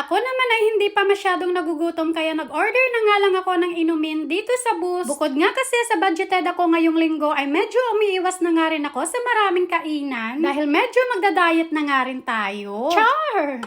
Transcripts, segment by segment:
ako naman ay hindi pa masyadong nagugutom kaya nag-order na nga lang ako ng inumin dito sa bus. Bukod nga kasi sa budgeted ako ngayong linggo ay medyo umiiwas na nga rin ako sa maraming kainan dahil medyo magda-diet na nga rin tayo. Char!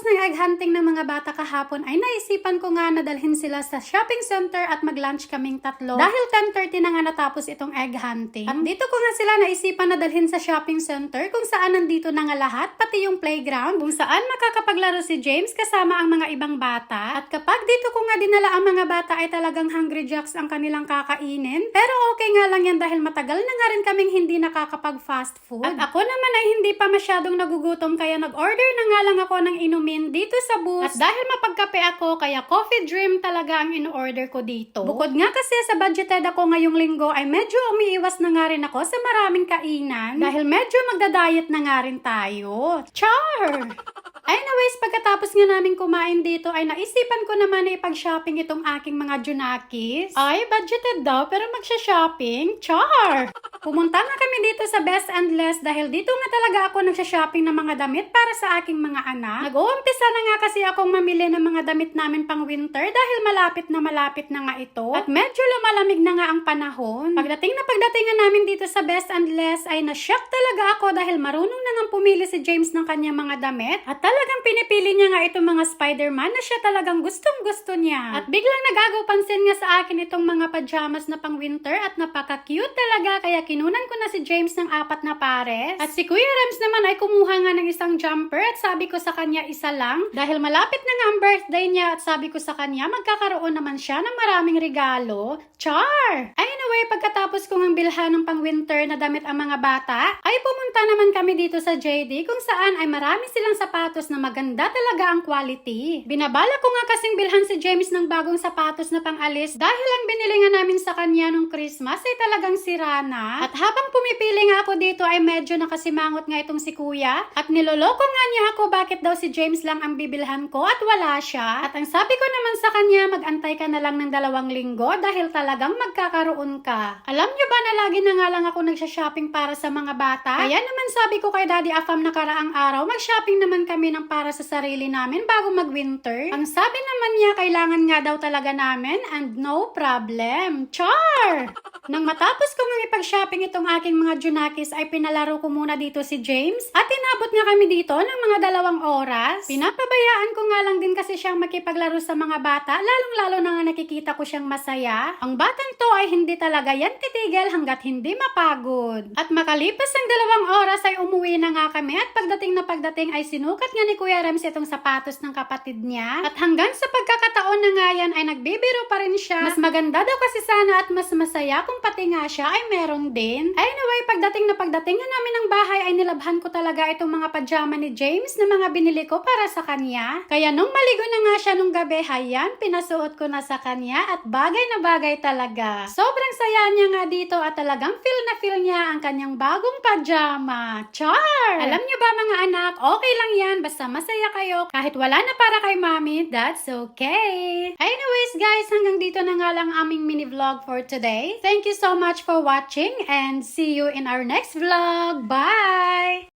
Pagkatapos ng egg hunting ng mga bata kahapon ay naisipan ko nga na dalhin sila sa shopping center at mag-lunch kaming tatlo. Dahil 10.30 na nga natapos itong egg hunting. At dito ko nga sila naisipan na dalhin sa shopping center kung saan nandito na nga lahat, pati yung playground, kung saan makakapaglaro si James kasama ang mga ibang bata. At kapag dito ko nga dinala ang mga bata ay talagang hungry jacks ang kanilang kakainin. Pero okay nga lang yan dahil matagal na nga rin kaming hindi nakakapag fast food. At ako naman ay hindi pa masyadong nagugutom kaya nag-order na nga lang ako ng inumin dito sa bus. At dahil mapagkape ako, kaya coffee dream talaga ang in-order ko dito. Bukod nga kasi sa budgeted ako ngayong linggo ay medyo umiiwas na nga rin ako sa maraming kainan. Dahil medyo magda-diet na nga rin tayo. Char! Anyways, pagkatapos nga namin kumain dito ay naisipan ko naman na ipag-shopping itong aking mga junakis. Ay, budgeted daw pero magsha-shopping? Char! Pumunta nga kami dito sa Best and Less dahil dito nga talaga ako nagsha-shopping ng mga damit para sa aking mga anak. Nag-uumpisa na nga kasi akong mamili ng mga damit namin pang winter dahil malapit na malapit na nga ito. At medyo lumalamig na nga ang panahon. Pagdating na pagdating nga namin dito sa Best and Less ay na-shock talaga ako dahil marunong na nga pumili si James ng kanyang mga damit. At talagang pinipili niya nga itong mga Spider-Man na siya talagang gustong gusto niya. At biglang nagagaw pansin nga sa akin itong mga pajamas na pang winter at napaka-cute talaga kaya kinunan ko na si James ng apat na pares. At si Kuya Rems naman ay kumuha nga ng isang jumper at sabi ko sa kanya isa lang dahil malapit na nga ang birthday niya at sabi ko sa kanya magkakaroon naman siya ng maraming regalo. Char! Anyway, pagkatapos kong ang bilhan ng pang winter na damit ang mga bata, ay pumunta naman kami dito sa JD kung saan ay marami silang sapatos na maganda talaga ang quality. Binabala ko nga kasing bilhan si James ng bagong sapatos na pangalis dahil ang binili nga namin sa kanya nung Christmas ay talagang sira na. At habang pumipili nga ako dito ay medyo nakasimangot nga itong si kuya at niloloko nga niya ako bakit daw si James lang ang bibilhan ko at wala siya. At ang sabi ko naman sa kanya magantay ka na lang ng dalawang linggo dahil talagang magkakaroon ka. Alam niyo ba na lagi na nga lang ako nagsha-shopping para sa mga bata? Kaya naman sabi ko kay Daddy Afam nakaraang araw mag-shopping naman kami ng para sa sarili namin bago mag-winter. Ang sabi naman niya kailangan nga daw talaga namin and no problem. Char! Nang matapos ko nga ipag-shopping itong aking mga junakis ay pinalaro ko muna dito si James at inabot nga kami dito ng mga dalawang oras. Pinapabayaan ko nga lang din kasi siyang makipaglaro sa mga bata lalong-lalo na nga nakikita ko siyang masaya. Ang batang to ay hindi talaga yan titigil hanggat hindi mapagod. At makalipas ang dalawang oras ay umuwi na nga kami at pagdating na pagdating ay sinukat nga ni Kuya Rems itong sapatos ng kapatid niya. At hanggang sa pagkakataon na nga yan ay nagbibiro pa rin siya. Mas maganda daw kasi sana at mas masaya kung pati nga siya ay meron din. Anyway, pagdating na pagdating nga namin ng bahay ay nilabhan ko talaga itong mga pajama ni James na mga binili ko para sa kanya. Kaya nung maligo na nga siya nung gabi, hayan, pinasuot ko na sa kanya at bagay na bagay talaga. Sobrang saya niya nga dito at talagang feel na feel niya ang kanyang bagong pajama. Char! Alam niyo ba mga anak, okay lang yan basta masaya kayo. Kahit wala na para kay mami, that's okay. Anyways guys, hanggang dito na nga lang aming mini vlog for today. Thank you so much for watching and see you in our next vlog. Bye!